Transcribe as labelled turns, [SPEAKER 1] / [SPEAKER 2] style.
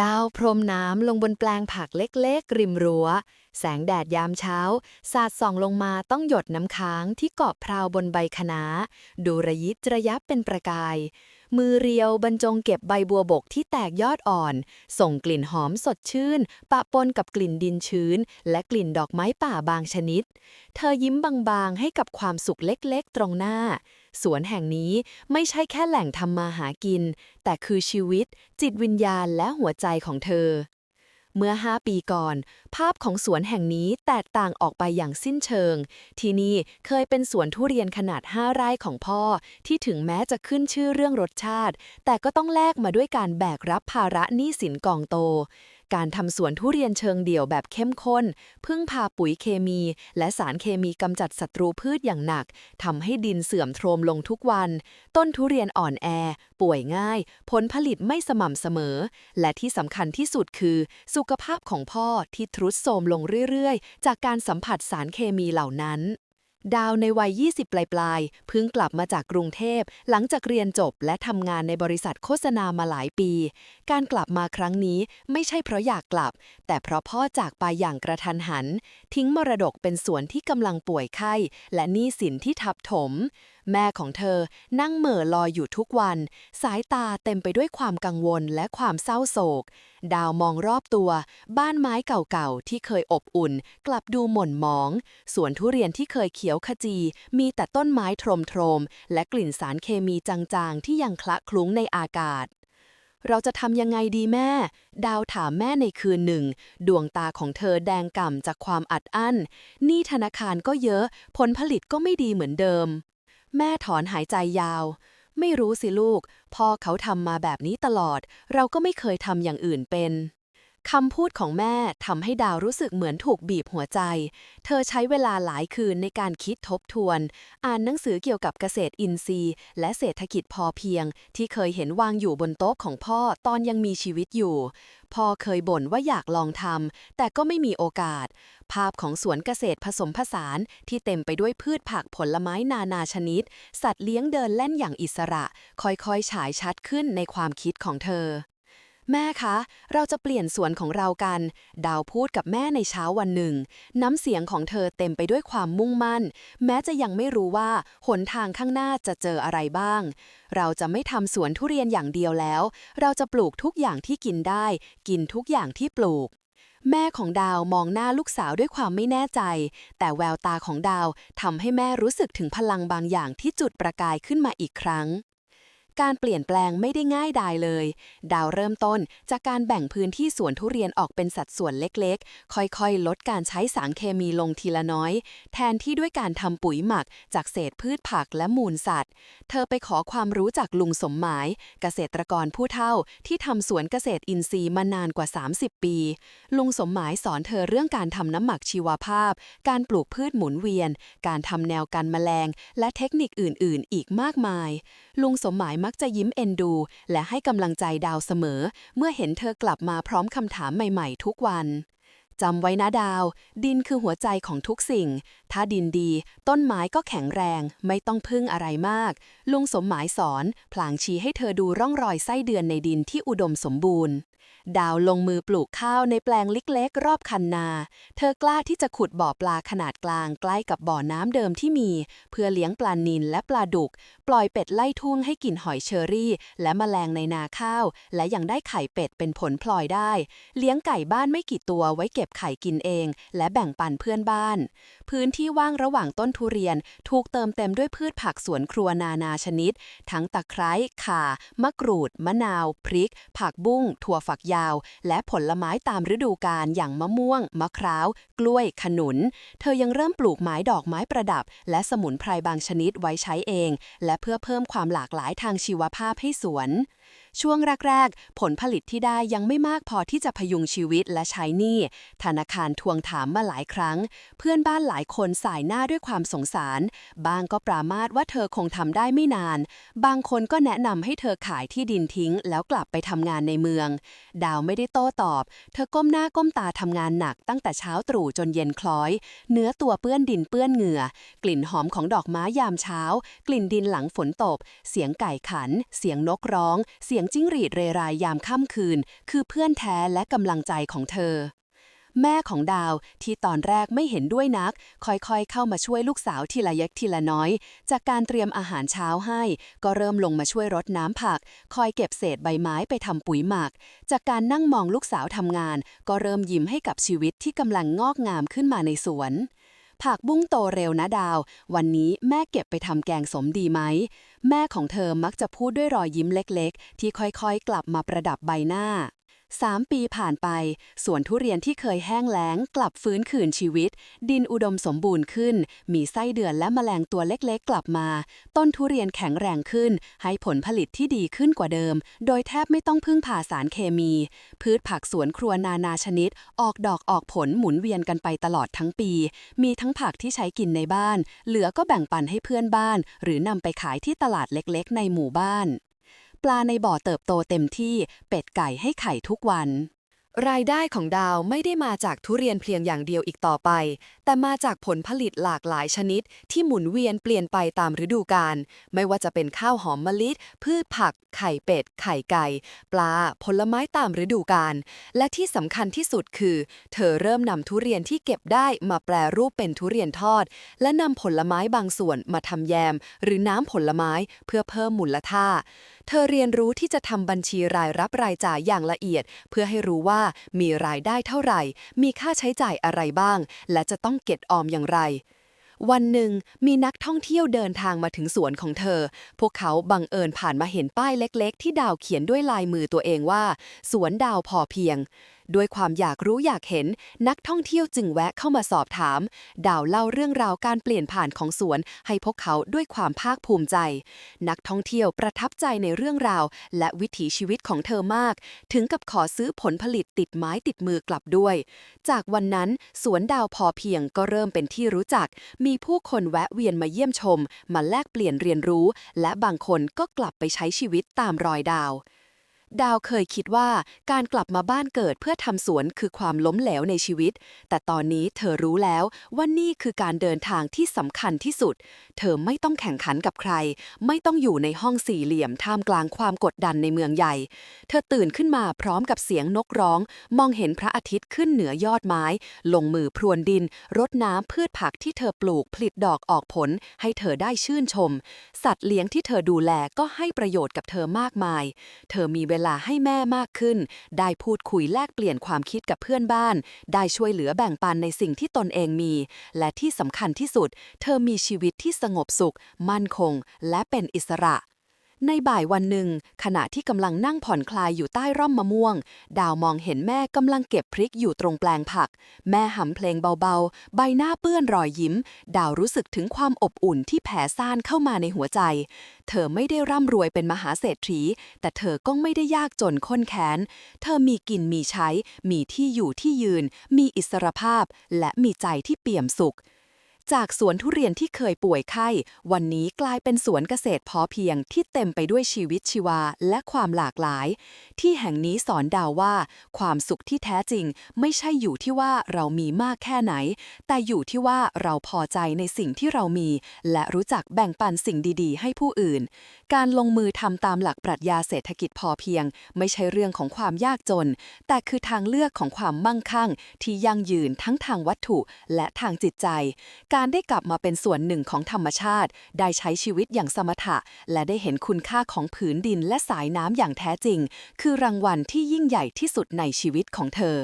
[SPEAKER 1] ดาวพรมน้ำลงบนแปลงผักเล็กๆ ริมรั้ว แสงแดดยามเช้า สาดส่องลงมาต้องหยดน้ำค้างที่เกาะพราวบนใบคะน้าดูระยิบระยับเป็นประกาย มือเรียวบรรจงเก็บใบบัวบกที่แตกยอดอ่อน ส่งกลิ่นหอมสดชื่น ปะปนกับกลิ่นดินชื้น และกลิ่นดอกไม้ป่าบางชนิด เธอยิ้มบางๆให้กับความสุขเล็กๆ ตรงหน้า สวนแห่งนี้ไม่ใช่แค่แหล่งทำมาหากิน แต่คือชีวิต จิตวิญญาณและหัวใจของเธอ เมื่อ 5 ปีก่อน ภาพของสวนแห่งนี้แตกต่างออกไปอย่างสิ้นเชิง ที่นี่เคยเป็นสวนทุเรียนขนาด 5 ไร่ของพ่อ ที่ถึงแม้จะขึ้นชื่อเรื่องรสชาติ แต่ก็ต้องแลกมาด้วยการแบกรับภาระหนี้สินกองโต การทำสวนทุเรียนเชิงเดี่ยวแบบเข้มข้น พึ่งพาปุ๋ยเคมี และสารเคมีกำจัดศัตรูพืชอย่างหนักทำให้ดินเสื่อมโทรมลงทุกวัน ต้นทุเรียนอ่อนแอ ป่วยง่าย ผลผลิตไม่สม่ำเสมอ และที่สำคัญที่สุดคือ สุขภาพของพ่อที่ทรุดโทรมลงเรื่อยๆ จากการสัมผัสสารเคมีเหล่านั้น ดาวในวัย 20 ปลายๆเพิ่งกลับมาจากกรุงเทพ หลังจากเรียนจบและทำงานในบริษัทโฆษณามาหลายปี การกลับมาครั้งนี้ไม่ใช่เพราะอยากกลับ แต่เพราะพ่อจากไปอย่างกระทันหัน ทิ้งมรดกเป็นสวนที่กำลังป่วยไข้ และหนี้สินที่ทับถม แม่ของเธอนั่งเหม่อลอยอยู่ทุกวัน สายตาเต็มไปด้วยความกังวลและความเศร้าโศก ดาวมองรอบตัว บ้านไม้เก่าๆ ที่เคยอบอุ่น กลับดูหม่นหมอง สวนทุเรียนที่เคยเขียวขจี มีแต่ต้นไม้โทรมๆ และกลิ่นสารเคมีจางๆ ที่ยังคละคลุ้งในอากาศเราจะทำยังไงดีแม่ ดาวถามแม่ในคืนหนึ่ง ดวงตาของเธอแดงก่ำจากความอัดอั้นหนี้ธนาคารก็เยอะ ผลผลิตก็ไม่ดีเหมือนเดิม แม่ถอนหายใจยาว ไม่รู้สิลูก พ่อเขาทำมาแบบนี้ตลอด เราก็ไม่เคยทำอย่างอื่นเป็น คำพูดของแม่ทำให้ดาวรู้สึกเหมือนถูกบีบหัวใจ เธอใช้เวลาหลายคืนในการคิดทบทวน อ่านหนังสือเกี่ยวกับเกษตรอินทรีย์ และเศรษฐกิจพอเพียง ที่เคยเห็นวางอยู่บนโต๊ะของพ่อตอนยังมีชีวิตอยู่ พ่อเคยบ่นว่าอยากลองทำแต่ก็ไม่มีโอกาส ภาพของสวนเกษตรผสมผสานที่เต็มไปด้วยพืชผักผลไม้นานาชนิด สัตว์เลี้ยงเดินเล่นอย่างอิสระ ค่อยๆฉายชัดขึ้นในความคิดของเธอ แม่คะ เราจะเปลี่ยนสวนของเรากัน ดาวพูดกับแม่ในเช้าวันหนึ่ง น้ำเสียงของเธอเต็มไปด้วยความมุ่งมั่น แม้จะยังไม่รู้ว่าหนทางข้างหน้าจะเจออะไรบ้าง เราจะไม่ทำสวนทุเรียนอย่างเดียวแล้ว เราจะปลูกทุกอย่างที่กินได้ กินทุกอย่างที่ปลูกแม่ของดาวมองหน้าลูกสาวด้วยความไม่แน่ใจ แต่แววตาของดาวทำให้แม่รู้สึกถึงพลังบางอย่างที่จุดประกายขึ้นมาอีกครั้ง การเปลี่ยนแปลงไม่ได้ง่ายดายเลย ดาวเริ่มต้นจากการแบ่งพื้นที่สวนทุเรียนออกเป็นสัดส่วนเล็กๆ ค่อยๆ ลดการใช้สารเคมีลงทีละน้อย แทนที่ด้วยการทำปุ๋ยหมักจากเศษพืชผักและมูลสัตว์ เธอไปขอความรู้จากลุงสมหมาย เกษตรกรผู้เฒ่าที่ทำสวนเกษตรอินทรีย์มานานกว่า 30 ปี ลุงสมหมายสอนเธอเรื่องการทำน้ำหมักชีวภาพ การปลูกพืชหมุนเวียน การทำแนวกันแมลง และเทคนิคอื่น ๆ อีกมากมาย ลุงสมหมายมักจะยิ้มเอ็นดู และให้กำลังใจดาวเสมอ เมื่อเห็นเธอกลับมาพร้อมคำถามใหม่ๆ ทุกวันจำไว้นะดาว ดินคือหัวใจของทุกสิ่ง ถ้าดินดี ต้นไม้ก็แข็งแรง ไม่ต้องพึ่งอะไรมาก ลุงสมหมายสอน พลางชี้ให้เธอดูร่องรอยไส้เดือนในดินที่อุดมสมบูรณ์ ดาวลงมือปลูกข้าวในแปลงเล็กๆรอบคันนา เธอกล้าที่จะขุดบ่อปลาขนาดกลางใกล้กับบ่อน้ำเดิมที่มี เพื่อเลี้ยงปลานิลและปลาดุก ปล่อยเป็ดไล่ทุ่งให้กินหอยเชอรี่ และแมลงในนาข้าว และยังได้ไข่เป็ดเป็นผลพลอยได้ เลี้ยงไก่บ้านไม่กี่ตัวไว้เก็บไข่กินเอง และแบ่งปันเพื่อนบ้าน พื้นที่ว่างระหว่างต้นทุเรียนถูกเติมเต็มด้วยพืชผักสวนครัวนานาชนิด ทั้งตะไคร้ข่ามะกรูด มะนาว พริก ผักบุ้ง ถั่วฝักยาวและผลไม้ตามฤดูกาลอย่างมะม่วง มะพร้าว กล้วย ขนุน เธอยังเริ่มปลูกไม้ดอกไม้ประดับ และสมุนไพรบางชนิดไว้ใช้เอง และเพื่อเพิ่มความหลากหลายทางชีวภาพให้สวน ช่วงแรก ๆ ผลผลิตที่ได้ยังไม่มากพอที่จะพยุงชีวิตและใช้หนี้ ธนาคารทวงถามมาหลายครั้ง เพื่อนบ้านหลายคนสายหน้าด้วยความสงสาร บางก็ปรามาสว่าเธอคงทำได้ไม่นาน บางคนก็แนะนำให้เธอขายที่ดินทิ้ง แล้วกลับไปทำงานในเมือง ดาวไม่ได้โต้ตอบ เธอก้มหน้าก้มตาทำงานหนักตั้งแต่เช้าตรู่จนเย็นคล้อย เนื้อตัวเปื้อนดินเปื้อนเหงื่อ กลิ่นหอมของดอกไม้ยามเช้า กลิ่นดินหลังฝนตก เสียงไก่ขัน เสียงนกร้อง เสียงจิ้งหรีดเรไรยามค่ำคืน คือเพื่อนแท้และกำลังใจของเธอ แม่ของดาวที่ตอนแรกไม่เห็นด้วยนัก ค่อยๆ เข้ามาช่วยลูกสาวทีละเล็กทีละน้อย จากการเตรียมอาหารเช้าให้ ก็เริ่มลงมาช่วยรดน้ำผัก คอยเก็บเศษใบไม้ไปทำปุ๋ยหมัก จากการนั่งมองลูกสาวทำงาน ก็เริ่มยิ้มให้กับชีวิตที่กำลังงอกงามขึ้นมาในสวน ผักบุ้งโตเร็วนะดาว วันนี้แม่เก็บไปทำแกงสมดีไหม แม่ของเธอมักจะพูดด้วยรอยยิ้มเล็กๆ ที่ค่อยๆ กลับมาประดับใบหน้า สามปีผ่านไป สวนทุเรียนที่เคยแห้งแล้งกลับฟื้นคืนชีวิต ดินอุดมสมบูรณ์ขึ้น มีไส้เดือนและแมลงตัวเล็กๆ กลับมา ต้นทุเรียนแข็งแรงขึ้น ให้ผลผลิตที่ดีขึ้นกว่าเดิม โดยแทบไม่ต้องพึ่งผ่าสารเคมี พืชผักสวนครัวนานาชนิด ออกดอกออกผลหมุนเวียนกันไปตลอดทั้งปี มีทั้งผักที่ใช้กินในบ้าน เหลือก็แบ่งปันให้เพื่อนบ้าน หรือนำไปขายที่ตลาดเล็กๆ ในหมู่บ้าน ลาในบ่อเติบโตเต็มที่เป็ดไก่ให้ไข่ทุกวัน รายได้ของดาวไม่ได้มาจากทุเรียนเพียงอย่างเดียวอีกต่อไป แต่มาจากผลผลิตหลากหลายชนิด ที่หมุนเวียนเปลี่ยนไปตามฤดูกาลไม่ว่าจะเป็นข้าวหอมมะลิพืชผัก ไข่เป็ด ไข่ไก่ ปลา ผลไม้ตามฤดูกาลและที่สำคัญที่สุดคือ เธอเริ่มนำทุเรียนที่เก็บได้มาแปรรูปเป็นทุเรียนทอด และนำผลไม้บางส่วนมาทำแยม หรือน้ำผลไม้เพื่อเพิ่มมูลค่า เธอเรียนรู้ที่จะทำบัญชีรายรับรายจ่ายอย่างละเอียด เพื่อให้รู้ว่ามีรายได้เท่าไหร่ มีค่าใช้จ่ายอะไรบ้าง และจะต้องเก็บออมอย่างไรวันหนึ่งมีนักท่องเที่ยวเดินทางมาถึงสวนของเธอ พวกเขาบังเอิญผ่านมาเห็นป้ายเล็ก ๆ ที่ดาวเขียนด้วยลายมือตัวเองว่า สวนดาวพอเพียง ด้วยความอยากรู้อยากเห็น นักท่องเที่ยวจึงแวะเข้ามาสอบถาม ดาวเล่าเรื่องราวการเปลี่ยนผ่านของสวน ให้พวกเขาด้วยความภาคภูมิใจ นักท่องเที่ยวประทับใจในเรื่องราว และวิถีชีวิตของเธอมาก ถึงกับขอซื้อผลผลิตติดไม้ติดมือกลับด้วย จากวันนั้นสวนดาวพอเพียงก็เริ่มเป็นที่รู้จัก มีผู้คนแวะเวียนมาเยี่ยมชม มาแลกเปลี่ยนเรียนรู้ และบางคนก็กลับไปใช้ชีวิตตามรอยดาว ดาวเคยคิดว่าการกลับมาบ้านเกิดเพื่อทำสวนคือความล้มเหลวในชีวิต แต่ตอนนี้เธอรู้แล้วว่านี่คือการเดินทางที่สำคัญที่สุด เธอไม่ต้องแข่งขันกับใคร ไม่ต้องอยู่ในห้องสี่เหลี่ยมท่ามกลางความกดดันในเมืองใหญ่ เธอตื่นขึ้นมาพร้อมกับเสียงนกร้อง มองเห็นพระอาทิตย์ขึ้นเหนือยอดไม้ ลงมือพรวนดิน รดน้ำพืชผักที่เธอปลูกผลิตดอกออกผลให้เธอได้ชื่นชมสัตว์เลี้ยงที่เธอดูแลก็ให้ประโยชน์กับเธอมากมาย เธอมีเวลาให้แม่มากขึ้น ได้พูดคุยแลกเปลี่ยนความคิดกับเพื่อนบ้าน ได้ช่วยเหลือแบ่งปันในสิ่งที่ตนเองมี และที่สำคัญที่สุด เธอมีชีวิตที่สงบสุข มั่นคง และเป็นอิสระ ในบ่ายวันหนึ่ง ขณะที่กำลังนั่งผ่อนคลายอยู่ใต้ร่มมะม่วง ดาวมองเห็นแม่กำลังเก็บพริกอยู่ตรงแปลงผัก แม่หำเพลงเบาๆ ใบหน้าเปื้อนรอยยิ้ม ดาวรู้สึกถึงความอบอุ่นที่แผ่ซ่านเข้ามาในหัวใจ เธอไม่ได้ร่ำรวยเป็นมหาเศรษฐี แต่เธอก็ไม่ได้ยากจนข้นแค้น เธอมีกินมีใช้ มีที่อยู่ที่ยืน มีอิสรภาพ และมีใจที่เปี่ยมสุข จากสวนทุเรียนที่เคยป่วยไข้ วันนี้กลายเป็นสวนเกษตรพอเพียงที่เต็มไปด้วยชีวิตชีวาและความหลากหลาย ที่แห่งนี้สอนดาวว่า ความสุขที่แท้จริง ไม่ใช่อยู่ที่ว่าเรามีมากแค่ไหน แต่อยู่ที่ว่าเราพอใจในสิ่งที่เรามี และรู้จักแบ่งปันสิ่งดีๆ ให้ผู้อื่น การลงมือทำตามหลักปรัชญาเศรษฐกิจพอเพียง ไม่ใช่เรื่องของความยากจน แต่คือทางเลือกของความมั่งคั่ง ที่ยั่งยืนทั้งทางวัตถุและทางจิตใจการได้กลับมาเป็นส่วนหนึ่งของธรรมชาติ ได้ใช้ชีวิตอย่างสมถะ และได้เห็นคุณค่าของผืนดินและสายน้ำอย่างแท้จริง คือรางวัลที่ยิ่งใหญ่ที่สุดในชีวิตของเธอ